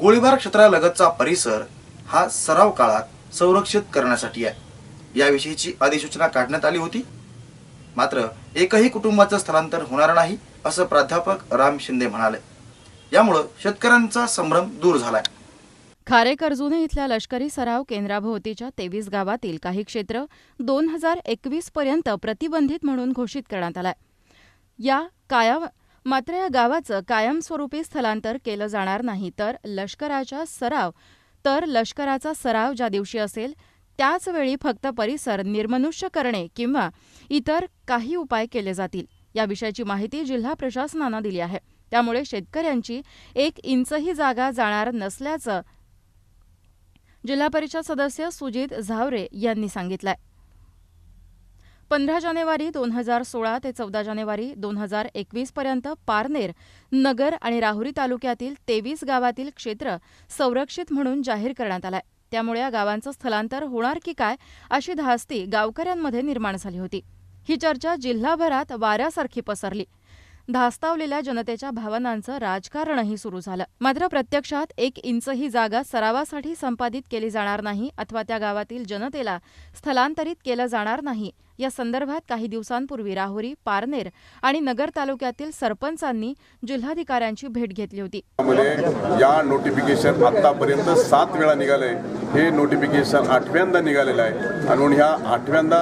गोळीबार क्षेत्रालगतचा परिसर हा सराव काळात संरक्षित करण्यासाठी आहे. याविषयीची अधिसूचना काढण्यात आली होती. मात्र एकही कुटुंबाचं स्थलांतर होणार नाही असं प्राध्यापक राम शिंदे म्हणाले. यामुळं शेतकऱ्यांचा संभ्रम दूर झालाय. खारे कर्जुने इथल्या लष्करी सराव केंद्राभोवतीच्या तेवीस गावातील काही क्षेत्र दोन हजार एकवीस पर्यंत प्रतिबंधित म्हणून घोषित करण्यात आलाय. या काया मात्र या गावाचं कायमस्वरूपी स्थलांतर केलं जाणार नाही तर लष्कराच्या सराव तर लष्कराचा सराव ज्या दिवशी असेल त्याच वेळी फक्त परिसर निर्मनुष्य करणे किंवा इतर काही उपाय केले जातील. याविषयीची माहिती जिल्हा प्रशासनानं दिली आहे. त्यामुळे शेतकऱ्यांची एक इंचही जागा जाणार नसल्याचं जिल्हा परिषद सदस्य सुजित झावरे यांनी सांगितलंय. पंधरा जानेवारी दोन हजार सोळा ते चौदा जानेवारी दोन हजार एकवीस पर्यंत पारनेर नगर आणि राहुरी तालुक्यातील तेवीस गावातील क्षेत्र संरक्षित म्हणून जाहीर करण्यात आलाय. त्यामुळे या गावांचं स्थलांतर होणार की काय अशी धास्ती गावकऱ्यांमध्ये निर्माण झाली होती. ही चर्चा जिल्हाभरात वाऱ्यासारखी पसरली. धास्तावलेल्या जनतेच्या भावनांचं राजकारणही सुरू झालं. मात्र प्रत्यक्षात एक इंच ही जागा सरावासाठी संपादित केली जाणार नाही अथवा त्या गावातील जनतेला स्थलांतरित केलं जाणार नाही या संदर्भात काही दिवसांपूर्वी राहुरी पारनेर आणि नगर तालुक्यातील सरपंचांनी जिल्हाधिकाऱ्यांची भेट घेतली होती. या नोटिफिकेशन आतापर्यंत सात वेळा निघालंय हे नोटिफिकेशन आठव्यांदा निघालेलं आहे. आणि म्हणून ह्या आठव्यांदा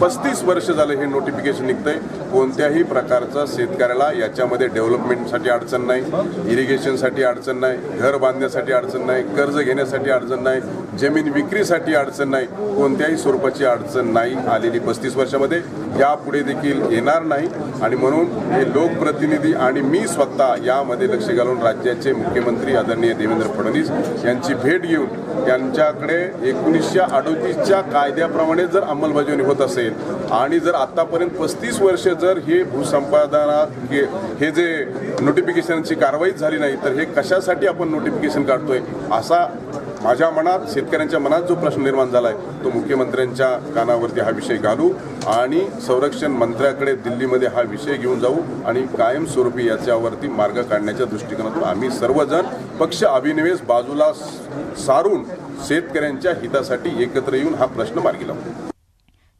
पस्तीस वर्ष झालं हे नोटिफिकेशन निघतंय. कोणत्याही प्रकारचं शेतकऱ्याला याच्यामध्ये डेव्हलपमेंटसाठी अडचण नाही इरिगेशनसाठी अडचण नाही घर बांधण्यासाठी अडचण नाही कर्ज घेण्यासाठी अडचण नाही जमीन विक्रीसाठी अडचण नाही कोणत्याही स्वरूपाची अडचण नाही. आलेली पस्तीस वर्षामध्ये यापुढे देखील येणार नाही. आणि म्हणून हे लोकप्रतिनिधी आणि मी स्वतः यामध्ये लक्ष घालून राज्याचे मुख्यमंत्री आदरणीय देवेंद्र फडणवीस यांची भेट घेऊन त्यांच्याकडे एकोणीसशे अडोतीसच्या कायद्याप्रमाणे जर अंमलबजावणी होत असेल आणि जर आत्तापर्यंत पस्तीस वर्ष जर हे भूसंपादना हे हे जे नोटिफिकेशनची कारवाई झाली नाही तर हे कशासाठी आपण नोटिफिकेशन काढतोय? असा माझ्या मनात शेतकऱ्यांच्या मनात जो प्रश्न निर्माण झाला आहे तो मुख्यमंत्र्यांच्या कानावरती हा विषय घालू आणि संरक्षण मंत्र्याकडे दिल्लीमध्ये हा विषय घेऊन जाऊ आणि कायमस्वरूपी याच्यावरती मार्ग काढण्याच्या दृष्टिकोनातून आम्ही सर्वजण पक्ष अभिनिवेश बाजूला सारून शेतकऱ्यांच्या हितासाठी एकत्र येऊन हा प्रश्न मार्गी लावू.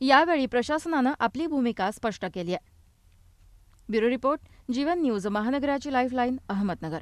यावेळी प्रशासनानं आपली भूमिका स्पष्ट केली आहे. ब्युरो रिपोर्ट जीवन न्यूज महानगराची लाईफलाईन अहमदनगर.